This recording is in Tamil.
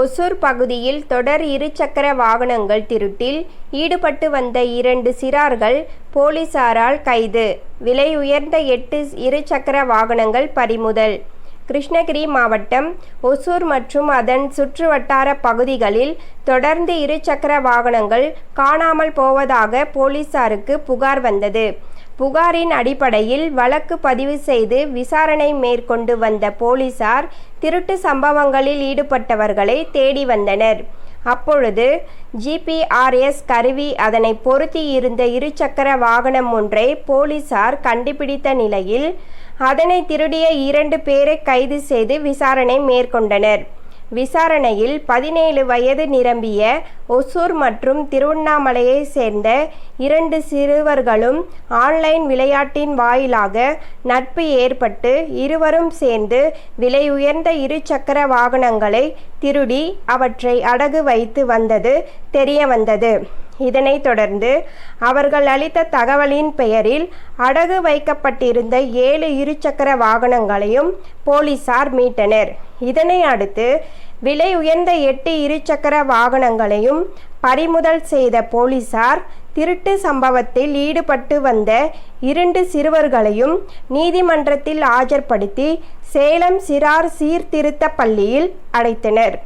ஒசூர் பகுதியில் தொடர் இருசக்கர வாகனங்கள் திருட்டில் ஈடுபட்டு வந்த இரண்டு சிறார்கள் போலீசாரால் கைது. விலை உயர்ந்த எட்டு இருசக்கர வாகனங்கள் பறிமுதல். கிருஷ்ணகிரி மாவட்டம் ஒசூர் மற்றும் அதன் சுற்றுவட்டார பகுதிகளில் தொடர்ந்து இருசக்கர வாகனங்கள் காணாமல் போவதாக போலீசாருக்கு புகார் வந்தது. புகாரின் அடிப்படையில் வழக்கு பதிவு செய்து விசாரணை மேற்கொண்டு வந்த போலீசார் திருட்டு சம்பவங்களில் ஈடுபட்டவர்களை தேடி வந்தனர். அப்பொழுது ஜிபிஆர்எஸ் கருவி அதனை பொருத்தி இருந்த இருசக்கர வாகனம் ஒன்றை போலீசார் கண்டுபிடித்த நிலையில் அதனை திருடிய இரண்டு பேரை கைது செய்து விசாரணை மேற்கொண்டனர். விசாரணையில் பதினேழு வயது நிரம்பிய ஒசூர் மற்றும் திருவண்ணாமலையை சேர்ந்த இரண்டு சிறுவர்களும் ஆன்லைன் விளையாட்டின் வாயிலாக நட்பு ஏற்பட்டு இருவரும் சேர்ந்து விலை உயர்ந்த இருசக்கர வாகனங்களை திருடி அவற்றை அடகு வைத்து வந்தது தெரிய வந்தது இதனைத் தொடர்ந்து அவர்கள் அளித்த தகவலின் பெயரில் அடகு வைக்கப்பட்டிருந்த ஏழு இருசக்கர வாகனங்களையும் போலீசார் மீட்டனர். இதனை அடுத்து விலை உயர்ந்த எட்டு இருசக்கர வாகனங்களையும் பறிமுதல் செய்த போலீசார் திருட்டு சம்பவத்தில் ஈடுபட்டு வந்த இரண்டு சிறுவர்களையும் நீதிமன்றத்தில் ஆஜர்படுத்தி சேலம் சிறார் சீர்திருத்த பள்ளியில் அடைத்தனர்.